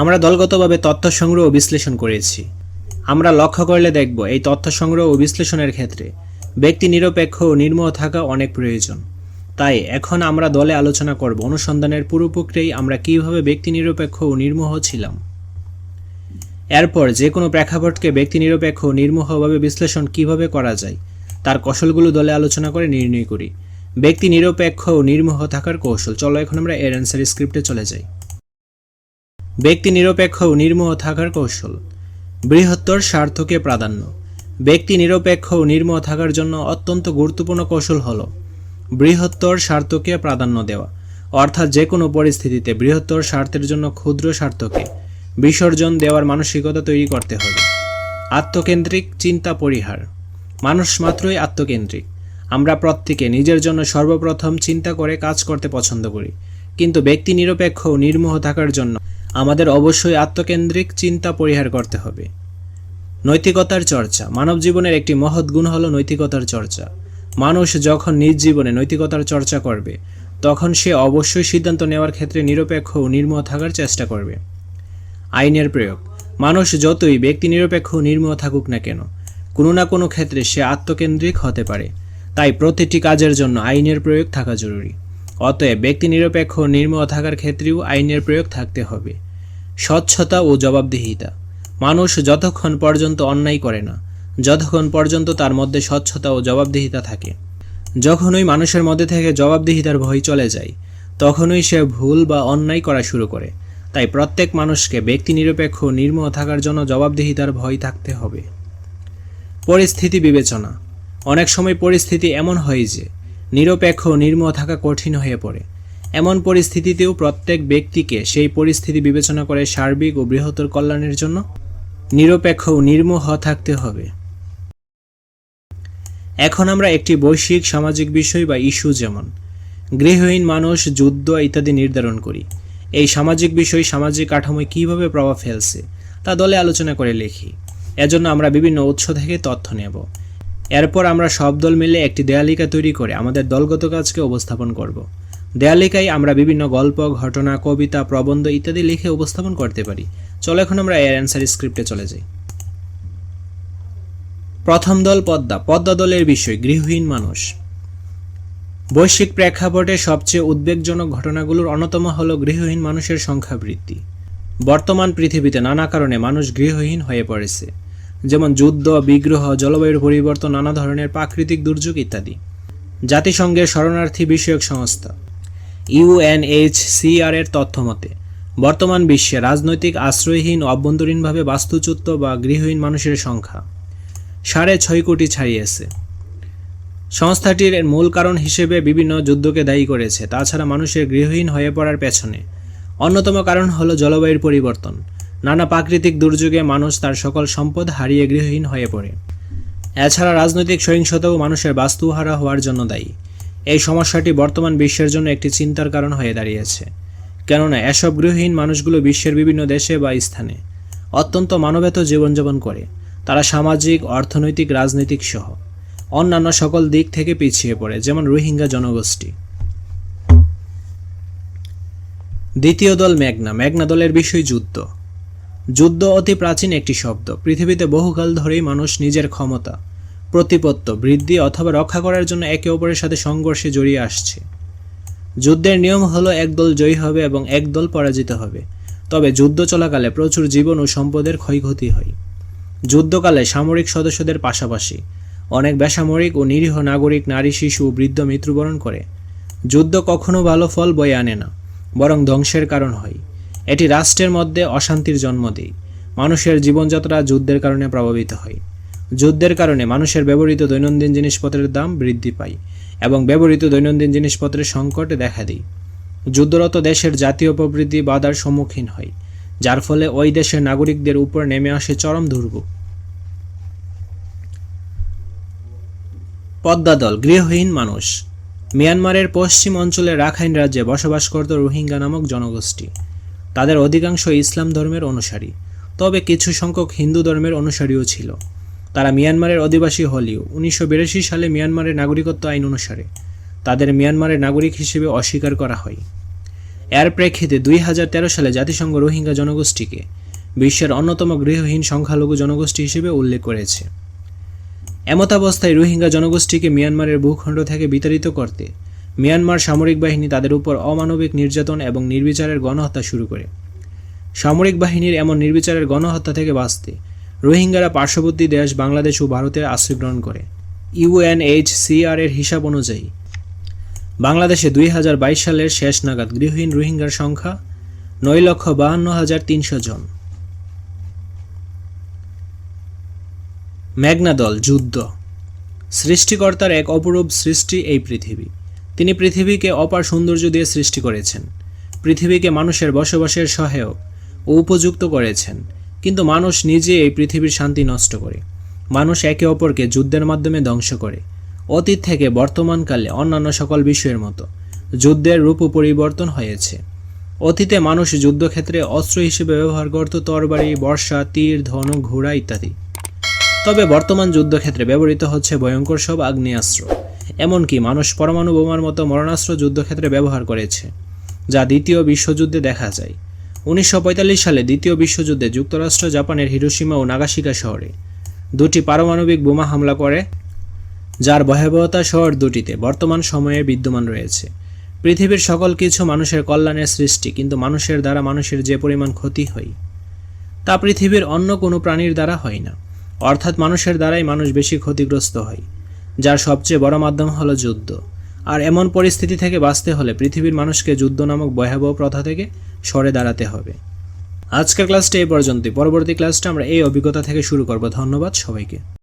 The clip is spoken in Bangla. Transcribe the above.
আমরা দলগতভাবে তথ্য সংগ্রহ ও বিশ্লেষণ করেছি। আমরা লক্ষ্য করলে দেখব এই তথ্য সংগ্রহ ও বিশ্লেষণের ক্ষেত্রে ব্যক্তি নিরপেক্ষ ও নির্মোহ থাকা অনেক প্রয়োজন। তাই এখন আমরা দলে আলোচনা করব অনুসন্ধানের পুরো প্রক্রিয়ায় আমরা কীভাবে ব্যক্তি নিরপেক্ষ ও নির্মোহ ছিলাম। এরপর যে কোনো প্রেক্ষাপটকে ব্যক্তি নিরপেক্ষ ও নির্মোহভাবে বিশ্লেষণ কীভাবে করা যায়, তার কৌশলগুলো দলে আলোচনা করে নির্ণয় করি। ব্যক্তি নিরপেক্ষ ও নির্মোহ থাকার কৌশল। চলো এখন আমরা এর অ্যান্সার স্ক্রিপ্টে চলে যাই। ব্যক্তি নিরপেক্ষ ও নির্মোহ থাকার কৌশল। বৃহত্তর স্বার্থকে প্রাধান্য। ব্যক্তি নিরপেক্ষ ও নির্মোহ থাকার জন্য অত্যন্ত গুরুত্বপূর্ণ কৌশল হল বৃহত্তর স্বার্থকে প্রাধান্য দেওয়া। অর্থাৎ যে কোনো পরিস্থিতিতে বৃহত্তর স্বার্থের জন্য ক্ষুদ্র স্বার্থকে বিসর্জন দেওয়ার মানসিকতা তৈরি করতে হবে। আত্মকেন্দ্রিক চিন্তা পরিহার। মানুষ মাত্রই আত্মকেন্দ্রিক। আমরা প্রত্যেকে নিজের জন্য সর্বপ্রথম চিন্তা করে কাজ করতে পছন্দ করি। কিন্তু ব্যক্তি নিরপেক্ষ ও নির্মোহ থাকার জন্য আমাদের অবশ্যই আত্মকেন্দ্রিক চিন্তা পরিহার করতে হবে। নৈতিকতার চর্চা। মানব জীবনের একটি মহৎ গুণ হল নৈতিকতার চর্চা। মানুষ যখন নিজ জীবনে নৈতিকতার চর্চা করবে, তখন সে অবশ্যই সিদ্ধান্ত নেওয়ার ক্ষেত্রে নিরপেক্ষ ও নির্মোহ থাকার চেষ্টা করবে। আইনের প্রয়োগ। মানুষ যতই ব্যক্তি নিরপেক্ষ ও নির্মোহ থাকুক না কেন, কোনো না কোনো ক্ষেত্রে সে আত্মকেন্দ্রিক হতে পারে। তাই প্রতিটি কাজের জন্য আইনের প্রয়োগ থাকা জরুরি। অতএব ব্যক্তি নিরপেক্ষ ও নির্মোহ থাকার ক্ষেত্রেও আইনের প্রয়োগ থাকতে হবে। স্বচ্ছতা ও জবাবদিহিতা। মানুষ যতক্ষণ পর্যন্ত অন্যায় করে না, যতক্ষণ পর্যন্ত তার মধ্যে স্বচ্ছতা ও জবাবদিহিতা থাকে, যখনই মানুষের মধ্যে থেকে জবাবদিহিতার ভয় চলে যায়, তখনই সে ভুল বা অন্যায় করা শুরু করে। তাই প্রত্যেক মানুষকে ব্যক্তি নিরপেক্ষ ও নির্মোহ থাকার জন্য জবাবদিহিতার ভয় থাকতে হবে। পরিস্থিতি বিবেচনা। অনেক সময় পরিস্থিতি এমন হয় যে নিরপেক্ষ নির্ম থাকা কঠিন হয়ে পড়ে। এমন পরিস্থিতিতেও প্রত্যেক ব্যক্তিকে সেই পরিস্থিতি বিবেচনা করে সার্বিক ও বৃহত্তর কল্যাণের জন্য নিরপেক্ষ ও নির্মোহ থাকতে হবে। এখন আমরা একটি বৈশ্বিক, সামাজিক বিষয় বা ইস্যু যেমন, গৃহহীন মানুষ, যুদ্ধ ইত্যাদি নির্ধারণ করি। এই সামাজিক বিষয় সামাজিক কাঠামোয় কীভাবে প্রভাব ফেলছে, তা দলে আলোচনা করে লিখি। এজন্য আমরা বিভিন্ন উৎস থেকে তথ্য নেব। এরপর আমরা সব দল মিলে একটি দেয়ালিকা তৈরি করে আমাদের দলগত কাজকে উপস্থাপন করব। দেয়ালিকায় আমরা বিভিন্ন গল্প, ঘটনা, কবিতা, প্রবন্ধ ইত্যাদি লিখে উপস্থাপন করতে পারি। চলো এখন আমরা এর অ্যান্সার স্ক্রিপ্টে চলে যাই। প্রথম দল পদ্মা। পদ্মা দলের বিষয়, গৃহহীন মানুষ। বৈশ্বিক প্রেক্ষাপটে সবচেয়ে উদ্বেগজনক ঘটনাগুলোর অন্যতম হল গৃহহীন মানুষের সংখ্যা বৃদ্ধি বর্তমান পৃথিবীতে নানা কারণে মানুষ গৃহহীন হয়ে পড়েছে। যেমন যুদ্ধ, বিগ্রহ, জলবায়ুর পরিবর্তন, নানা ধরনের প্রাকৃতিক দুর্যোগ ইত্যাদি। জাতিসংঘের শরণার্থী বিষয়ক সংস্থা ইউএনএইচসিআর এর তথ্য মতে, বর্তমান বিশ্বে রাজনৈতিক আশ্রয়হীন, অভ্যন্তরীণভাবে বাস্তুচ্যুত বা গৃহহীন মানুষের সংখ্যা সাড়ে ছয় কোটি ছাড়িয়েছে। সংস্থাটির মূল কারণ হিসেবে বিভিন্ন যুদ্ধকে দায়ী করেছে, তাছাড়া মানুষের গৃহহীন হয়ে পড়ার পেছনে অন্যতম কারণ হলো জলবায়ুর পরিবর্তন। নানা প্রাকৃতিক দুর্যোগে মানুষ তার সকল সম্পদ হারিয়ে গৃহহীন হয়ে পড়ে। এছাড়া রাজনৈতিক সহিংসতাও মানুষের বাস্তুহারা হওয়ার জন্য দায়ী। এই সমস্যাটি বর্তমান বিশ্বের জন্য একটি চিন্তার কারণ হয়ে দাঁড়িয়েছে। কেননা এসব গৃহহীন মানুষগুলো বিশ্বের বিভিন্ন দেশে বা স্থানে অত্যন্ত মানবেত জীবনযাপন করে। তারা সামাজিক, অর্থনৈতিক, রাজনৈতিক সহ অন্যান্য সকল দিক থেকে পিছিয়ে পড়ে, যেমন রোহিঙ্গা জনগোষ্ঠী। দ্বিতীয় দল মেঘনা। মেঘনা দলের বিষয় যুদ্ধ। যুদ্ধ অতি প্রাচীন একটি শব্দ। পৃথিবীতে বহুকাল ধরেই মানুষ নিজের ক্ষমতা, প্রতিপত্ত, বৃদ্ধি অথবা রক্ষা করার জন্য একে অপরের সাথে সংঘর্ষে জড়িয়ে আসছে। যুদ্ধের নিয়ম হলো এক দল জয়ী হবে এবং এক দল পরাজিত হবে। তবে যুদ্ধ চলাকালে প্রচুর জীবন ও সম্পদের ক্ষয়ক্ষতি হয়। যুদ্ধকালে সামরিক সদস্যদের পাশাপাশি অনেক বেসামরিক ও নিরীহ নাগরিক, নারী, শিশু ও বৃদ্ধ মৃত্যুবরণ করে। যুদ্ধ কখনো ভালো ফল বয়ে আনে না, বরং ধ্বংসের কারণ হয়। এটি রাষ্ট্রের মধ্যে অশান্তির জন্ম দেয়। মানুষের জীবনযাত্রা যুদ্ধের কারণে প্রভাবিত হয়। যুদ্ধের কারণে মানুষের ব্যবহৃত দৈনন্দিন জিনিসপত্রের দাম বৃদ্ধি পায় এবং ব্যবহৃত দৈনন্দিন জিনিসপত্রের সংকট দেখা দেয়। যুদ্ধরত দেশের জাতীয় প্রবৃদ্ধি বাধার সম্মুখীন হয়, যার ফলে ওই দেশের নাগরিকদের উপর নেমে আসে চরম দুর্ভোগ। পদ্মা দল, গৃহহীন মানুষ। মিয়ানমারের পশ্চিম অঞ্চলে রাখাইন রাজ্যে বসবাস করত রোহিঙ্গা নামক জনগোষ্ঠী। তাদের অধিকাংশ ইসলাম ধর্মের অনুসারী। তবে কিছু সংখ্যক হিন্দু ধর্মের অনুসারীও ছিল। তারা মিয়ানমারের অধিবাসী হলেও উনিশশো সালে মিয়ানমারের নাগরিকত্ব আইন অনুসারে তাদের মিয়ানমারের নাগরিক হিসেবে অস্বীকার করা হয়। এর প্রেক্ষিতে দুই হাজার তেরো সালে জাতিসংঘ রোহিঙ্গা জনগোষ্ঠীকে বিশ্বের অন্যতম গৃহহীন সংখ্যালঘু জনগোষ্ঠী হিসেবে উল্লেখ করেছে। এমতাবস্থায় রোহিঙ্গা জনগোষ্ঠীকে মিয়ানমারের ভূখণ্ড থেকে বিতাড়িত করতে মিয়ানমার সামরিক বাহিনী তাদের উপর অমানবিক নির্যাতন এবং নির্বিচারের গণহত্যা শুরু করে। সামরিক বাহিনীর এমন নির্বিচারের গণহত্যা থেকে বাঁচতে রোহিঙ্গারা পার্শ্ববর্তী দেশ বাংলাদেশ ও ভারতের আশ্রয় গ্রহণ করে। ইউএনএইচসিআর এর হিসাব অনুযায়ী বাংলাদেশে দুই হাজার বাইশ সালের শেষ নাগাদ গৃহহীন রোহিঙ্গার সংখ্যা নয় লক্ষ বাহান্ন হাজার তিনশো জন। মেঘনাদল যুদ্ধ। সৃষ্টিকর্তার এক অপরূপ সৃষ্টি এই পৃথিবী। তিনি পৃথিবীকে অপার সৌন্দর্য দিয়ে সৃষ্টি করেছেন। পৃথিবীকে মানুষের বসবাসের সহায়ক ও উপযুক্ত করেছেন। কিন্তু মানুষ নিজে এই পৃথিবীর শান্তি নষ্ট করে। মানুষ একে অপরকে যুদ্ধের মাধ্যমে ধ্বংস করে। অতীত থেকে বর্তমানকালে অন্যান্য সকল বিষয়ের মতো যুদ্ধের রূপ পরিবর্তন হয়েছে। অতীতে মানুষ যুদ্ধক্ষেত্রে অস্ত্র হিসেবে ব্যবহার করত, তরবারি, বর্ষা, তীর, ধনু, ঘোড়া ইত্যাদি। তবে বর্তমান যুদ্ধক্ষেত্রে ব্যবহৃত হচ্ছে ভয়ঙ্কর সব আগ্নেয়াস্ত্র। এমনকি মানুষ পরমাণু বোমার মতো মরণাস্ত্র যুদ্ধক্ষেত্রে ব্যবহার করেছে, যা দ্বিতীয় বিশ্বযুদ্ধে দেখা যায়। উনিশশো পঁয়তাল্লিশ সালে দ্বিতীয় বিশ্বযুদ্ধে যুক্তরাষ্ট্র, জাপানের হিরোসীমা ও নাগাশিকা শহরে দুটি পারমাণবিক বোমা হামলা করে, যার ভয়াবহতা শহর দুটিতে বর্তমান সময়ে বিদ্যমান রয়েছে। পৃথিবীর সকল কিছু মানুষের কল্যাণের সৃষ্টি, কিন্তু মানুষের দ্বারা মানুষের যে পরিমাণ ক্ষতি হয়, তা পৃথিবীর অন্য কোনো প্রাণীর দ্বারা হয় না। অর্থাৎ মানুষের দ্বারাই মানুষ বেশি ক্ষতিগ্রস্ত হয়। যার সবচেয়ে বড় মাধ্যম হলো যুদ্ধ। আর এমন পরিস্থিতি থেকে বাঁচতে হলে পৃথিবীর মানুষকে যুদ্ধ নামক ভয়াবহ প্রথা থেকে সরে দাঁড়াতে হবে। আজকের ক্লাসটা এই পর্যন্তই। পরবর্তী ক্লাসটা আমরা এই অভিজ্ঞতা থেকে শুরু করব। ধন্যবাদ সবাইকে।